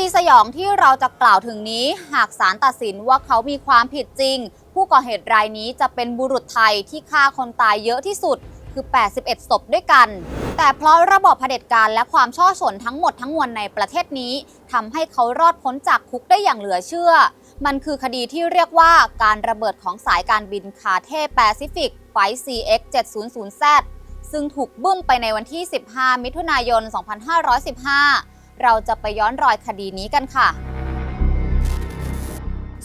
ดีสยองที่เราจะกล่าวถึงนี้ หากศาลตัดสินว่าเขามีความผิดจริง ผู้ก่อเหตุรายนี้จะเป็นบุรุษไทยที่ฆ่าคนตายเยอะที่สุดคือ 81 ศพด้วยกัน แต่เพราะระบอบเผด็จการและความช่อชนทั้งหมดทั้งมวลในประเทศนี้ทำให้เขารอดพ้นจากคุกได้อย่างเหลือเชื่อ มันคือคดีที่เรียกว่าการระเบิดของสายการบินคาเทแปซิฟิกไฟ CX 700Z ซึ่งถูกบึ้มไปในวันที่ 15 มิถุนายน 2515 เราจะไปย้อนรอยคดีนี้กันค่ะ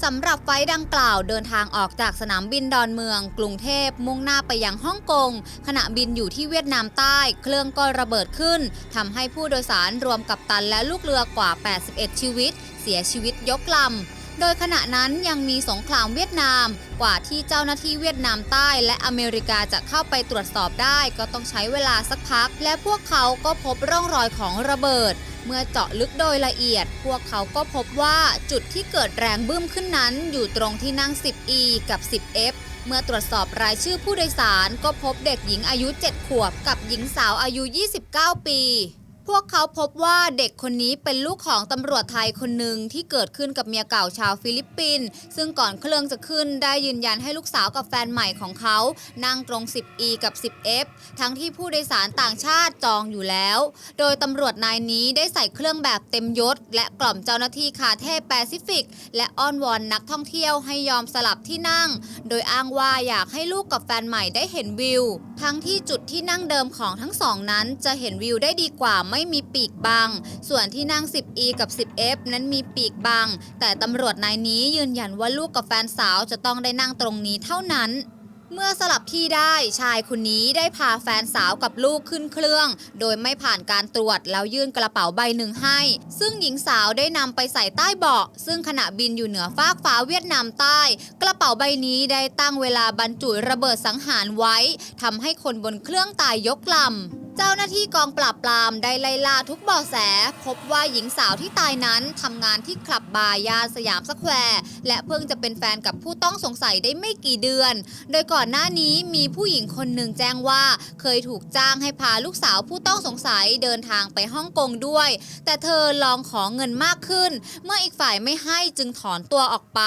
สำหรับไฟดังกล่าวเดินทางออกจากสนามบินดอนเมือง กรุงเทพมุ่งหน้าไปยังฮ่องกงขณะบินอยู่ที่เวียดนามใต้ เครื่องก็ระเบิดขึ้นทำให้ผู้โดยสารรวมกับตันและลูกเรือกว่า 81 ชีวิต เสียชีวิตยกลำ โดยขณะนั้นยังมีสงครามเวียดนาม กว่าที่เจ้าหน้าที่เวียดนามใต้ และอเมริกาจะเข้าไปตรวจสอบได้ ก็ต้องใช้เวลาสักพัก และพวกเขาก็พบร่องรอยของระเบิด เมื่อเจาะลึกโดยละเอียด พวกเขาก็พบว่าจุดที่เกิดแรงบึ้มขึ้นนั้น อยู่ตรงที่นั่ง 10E กับ 10F เมื่อตรวจสอบรายชื่อผู้โดยสารก็พบเด็กหญิงอายุ 7 ขวบกับหญิงสาวอายุ 29 ปี พวกเขาพบว่าเด็กคนนี้เป็นลูกของตำรวจไทยคนหนึ่งที่เกิดขึ้นกับเมียเก่าชาวฟิลิปปินส์ซึ่งก่อนเครื่องจะขึ้นได้ยืนยันให้ลูกสาวกับแฟนใหม่ของเขา นั่งตรง 10E กับ 10F ทั้งที่ผู้โดยสารต่างชาติจองอยู่แล้ว โดยตำรวจนายนี้ได้ใส่เครื่องแบบเต็มยศ และกล่อมเจ้าหน้าที่คาเทแปซิฟิก และอ้อนวอนนักท่องเที่ยวให้ยอมสลับที่นั่ง โดยอ้างว่าอยากให้ลูกกับแฟนใหม่ได้เห็นวิว ทั้งที่จุดที่นั่งเดิมของทั้งสองนั้นจะเห็นวิวได้ดีกว่าไม่มีปีกบังส่วนที่นั่ง 10E กับ 10F นั้นมีปีกบังแต่ตำรวจนายนี้ยืนยันว่าลูกกับแฟนสาวจะต้องได้นั่งตรงนี้เท่านั้นเมื่อสลับที่ได้ชายคนนี้ได้พาแฟนสาวกับลูกขึ้นเครื่อง โดยไม่ผ่านการตรวจแล้วยื่นกระเป๋าใบหนึ่งให้ ซึ่งหญิงสาวได้นำไปใส่ใต้เบาะ ซึ่งขณะบินอยู่เหนือฟากฟ้าเวียดนามใต้ กระเป๋าใบนี้ได้ตั้งเวลาบรรจุระเบิดสังหารไว้ทำให้คนบนเครื่องตายยกลำ เจ้าหน้าที่กองปราบปรามได้ไล่ล่าทุกเบาะแส พบว่าหญิงสาวที่ตายนั้นทำงานที่คลับบาร์ยานสยามสแควร์ และเพิ่งจะเป็นแฟนกับผู้ต้องสงสัยได้ไม่กี่เดือน โดยก่อนหน้านี้มีผู้หญิงคนหนึ่งแจ้งว่า เคยถูกจ้างให้พาลูกสาวผู้ต้องสงสัยเดินทางไปฮ่องกงด้วย แต่เธอลองขอเงินมากขึ้น เมื่ออีกฝ่ายไม่ให้จึงถอนตัวออกไป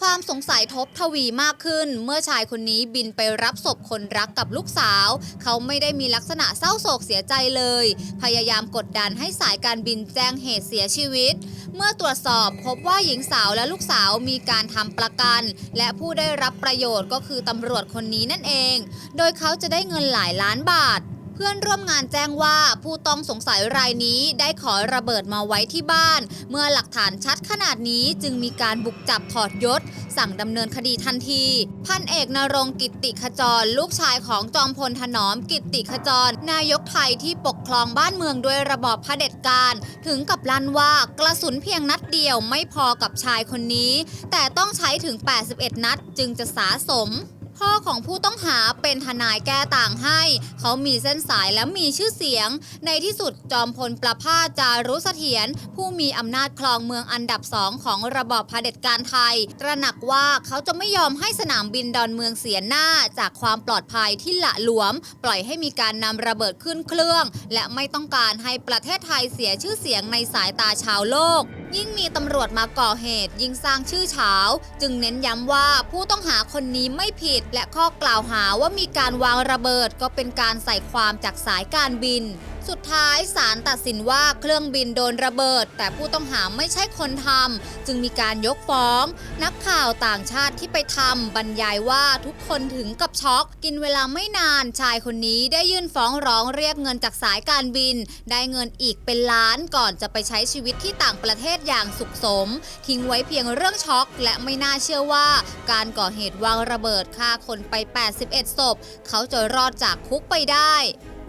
ความสงสัยทบทวีมากขึ้น เมื่อชายคนนี้บินไปรับศพคนรักกับลูกสาว เขาไม่ได้มีลักษณะเศร้าโศกเสียใจเลย พยายามกดดันให้สายการบินแจ้งเหตุเสียชีวิต เมื่อตรวจสอบพบว่าหญิงสาวและลูกสาวมีการทำประกัน และผู้ได้รับประโยชน์ก็คือตำรวจคนนี้นั่นเอง โดยเขาจะได้เงินหลายล้านบาท พื่อนร่วมงานแจ้งว่าผู้ต้องสงสัยรายนี้ได้ขอระเบิดมาไว้ที่บ้าน เมื่อหลักฐานชัดขนาดนี้จึงมีการบุกจับถอดยศ สั่งดำเนินคดีทันที พันเอกนรงกิตติขจร ลูกชายของจอมพลถนอมกิตติขจร นายกไทยที่ปกครองบ้านเมืองด้วยระบอบเผด็จการ ถึงกับลั่นว่ากระสุนเพียงนัดเดียวไม่พอกับชายคนนี้ แต่ต้องใช้ถึง 81 นัดจึงจะสาสม พ่อของผู้ต้องหาเป็นทนายแก้ต่างให้ เขามีเส้นสายและมีชื่อเสียง ในที่สุดจอมพลประภาสจารุเสถียรผู้มีอำนาจครองเมืองอันดับสองของระบอบเผด็จการไทย ตระหนักว่าเขาจะไม่ยอมให้สนามบินดอนเมืองเสียหน้าจากความปลอดภัยที่ละหลวม ปล่อยให้มีการนำระเบิดขึ้นเครื่อง และไม่ต้องการให้ประเทศไทยเสียชื่อเสียงในสายตาชาวโลก ยิ่งมีตำรวจมาก่อเหตุยิ่งสร้างชื่อเฉาจึงเน้นย้ำว่าผู้ต้องหาคนนี้ไม่ผิดและข้อกล่าวหาว่ามีการวางระเบิดก็เป็นการใส่ความจากสายการบิน สุดท้ายศาลตัดสินว่าเครื่องบินโดนระเบิด แต่ผู้ต้องหาไม่ใช่คนทำจึงมีการยกฟ้อง นักข่าวต่างชาติที่ไปทำบรรยายว่าทุกคนถึงกับช็อก กินเวลาไม่นานชายคนนี้ได้ยื่นฟ้องร้องเรียกเงินจากสายการบิน ได้เงินอีกเป็นล้านก่อนจะไปใช้ชีวิตที่ต่างประเทศอย่างสุขสม ทิ้งไว้เพียงเรื่องช็อก และไม่น่าเชื่อว่า การก่อเหตุวางระเบิดฆ่าคนไป 81ศพเขาจะรอดจากคุกไปได้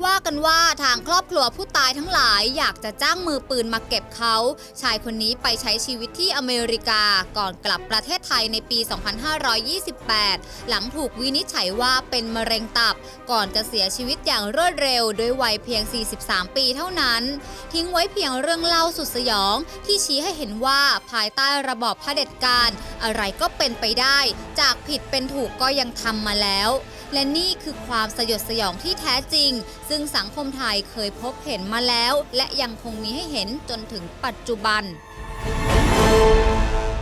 ว่ากันว่าทางครอบครัวผู้ตายทั้งหลายอยากจะจ้างมือปืนมาเก็บเขา ชายคนนี้ไปใช้ชีวิตที่อเมริกาก่อนกลับประเทศไทยในปี 2528 หลังถูกวินิจฉัยว่าเป็นมะเร็งตับ ก่อนจะเสียชีวิตอย่างรวดเร็วด้วยวัยเพียง 43 ปีเท่านั้น ทิ้งไว้เพียงเรื่องเล่าสุดสยอง ที่ชี้ให้เห็นว่าภายใต้ระบอบเผด็จการ อะไรก็เป็นไปได้ จากผิดเป็นถูกก็ยังทำมาแล้ว และนี่คือความสยดสยองที่แท้จริง ซึ่งสังคมไทยเคยพบเห็นมาแล้ว และยังคงมีให้เห็นจนถึงปัจจุบัน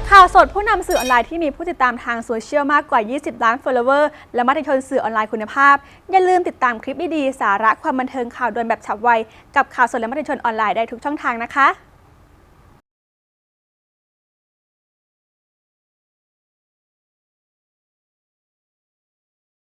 ข่าวสดผู้นำสื่อออนไลน์ที่มีผู้ติดตามทางโซเชียลมากกว่า 20 ล้าน follower และมติชนสื่อออนไลน์คุณภาพ อย่าลืมติดตามคลิปดีๆ สาระความบันเทิงข่าวด่วนแบบฉับไว กับข่าวสดและมติชนออนไลน์ได้ทุกช่องทางนะคะ